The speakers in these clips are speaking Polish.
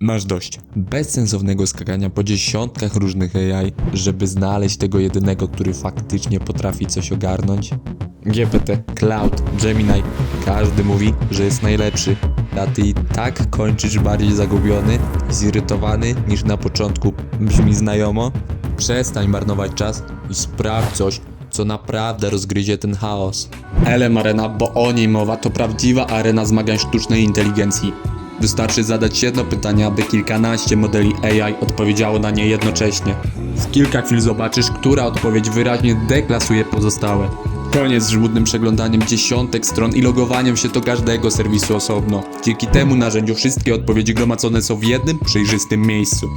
Masz dość bezsensownego skakania po dziesiątkach różnych AI, żeby znaleźć tego jedynego, który faktycznie potrafi coś ogarnąć? GPT, Cloud, Gemini, każdy mówi, że jest najlepszy, a ty i tak kończysz bardziej zagubiony i zirytowany niż na początku. Brzmi znajomo? Przestań marnować czas i sprawdź coś, co naprawdę rozgryzie ten chaos. Elem Arena, bo o niej mowa, to prawdziwa arena zmagań sztucznej inteligencji. Wystarczy zadać jedno pytanie, aby kilkanaście modeli AI odpowiedziało na nie jednocześnie. W kilka chwil zobaczysz, która odpowiedź wyraźnie deklasuje pozostałe. Koniec z żmudnym przeglądaniem dziesiątek stron i logowaniem się do każdego serwisu osobno. Dzięki temu narzędziu wszystkie odpowiedzi gromadzone są w jednym, przejrzystym miejscu.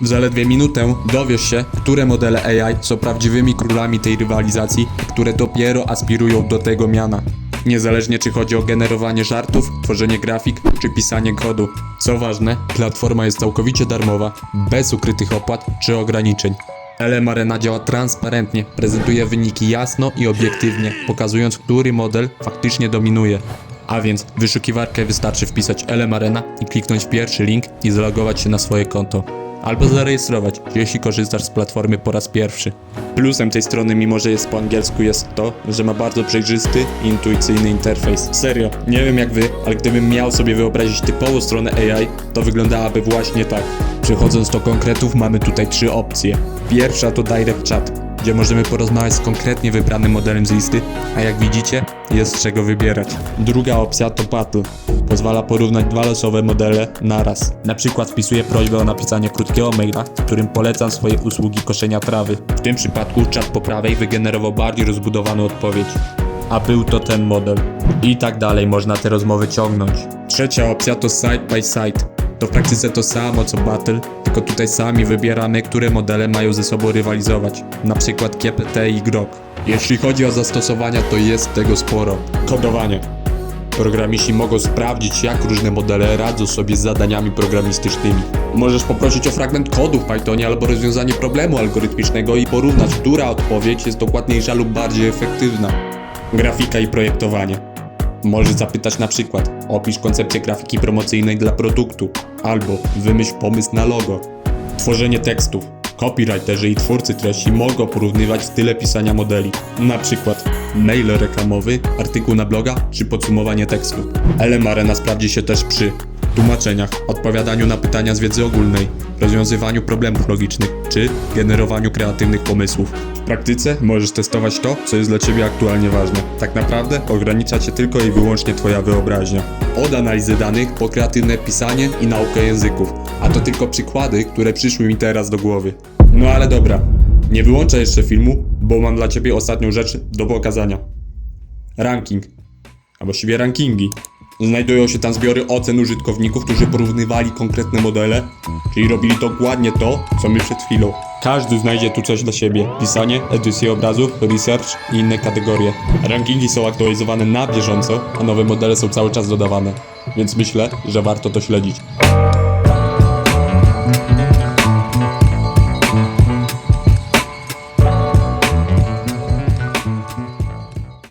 W zaledwie minutę dowiesz się, które modele AI są prawdziwymi królami tej rywalizacji, które dopiero aspirują do tego miana. Niezależnie czy chodzi o generowanie żartów, tworzenie grafik czy pisanie kodu. Co ważne, platforma jest całkowicie darmowa, bez ukrytych opłat czy ograniczeń. LM Arena działa transparentnie, prezentuje wyniki jasno i obiektywnie, pokazując, który model faktycznie dominuje. A więc w wyszukiwarkę wystarczy wpisać LM Arena i kliknąć pierwszy link i zalogować się na swoje konto. Albo zarejestrować, jeśli korzystasz z platformy po raz pierwszy. Plusem tej strony, mimo że jest po angielsku, jest to, że ma bardzo przejrzysty i intuicyjny interfejs. Serio, nie wiem jak wy, ale gdybym miał sobie wyobrazić typową stronę AI, to wyglądałaby właśnie tak. Przechodząc do konkretów, mamy tutaj trzy opcje. Pierwsza to Direct Chat, gdzie możemy porozmawiać z konkretnie wybranym modelem z listy, a jak widzicie, jest z czego wybierać. Druga opcja to Battle. Pozwala porównać dwa losowe modele naraz. Na przykład wpisuję prośbę o napisanie krótkiego maila, w którym polecam swoje usługi koszenia trawy. W tym przypadku czat po prawej wygenerował bardziej rozbudowaną odpowiedź. A był to ten model. I tak dalej można te rozmowy ciągnąć. Trzecia opcja to side by side. To w praktyce to samo co Battle, tylko tutaj sami wybieramy, które modele mają ze sobą rywalizować. Na przykład GPT i Grok. Jeśli chodzi o zastosowania, to jest tego sporo. Kodowanie. Programiści mogą sprawdzić, jak różne modele radzą sobie z zadaniami programistycznymi. Możesz poprosić o fragment kodu w Pythonie albo rozwiązanie problemu algorytmicznego i porównać, która odpowiedź jest dokładniejsza lub bardziej efektywna. Grafika i projektowanie. Możesz zapytać na przykład, opisz koncepcję grafiki promocyjnej dla produktu, albo wymyśl pomysł na logo. Tworzenie tekstów. Copywriterzy i twórcy treści mogą porównywać style pisania modeli. Na przykład mail reklamowy, artykuł na bloga czy podsumowanie tekstu. LM Arena sprawdzi się też przy tłumaczeniach, odpowiadaniu na pytania z wiedzy ogólnej, rozwiązywaniu problemów logicznych czy generowaniu kreatywnych pomysłów. W praktyce możesz testować to, co jest dla Ciebie aktualnie ważne. Tak naprawdę ogranicza Cię tylko i wyłącznie Twoja wyobraźnia. Od analizy danych po kreatywne pisanie i naukę języków. A to tylko przykłady, które przyszły mi teraz do głowy. No ale dobra, nie wyłączę jeszcze filmu, bo mam dla Ciebie ostatnią rzecz do pokazania. Ranking, a właściwie rankingi. Znajdują się tam zbiory ocen użytkowników, którzy porównywali konkretne modele, czyli robili dokładnie to, co my przed chwilą. Każdy znajdzie tu coś dla siebie. Pisanie, edycje obrazów, research i inne kategorie. Rankingi są aktualizowane na bieżąco, a nowe modele są cały czas dodawane. Więc myślę, że warto to śledzić.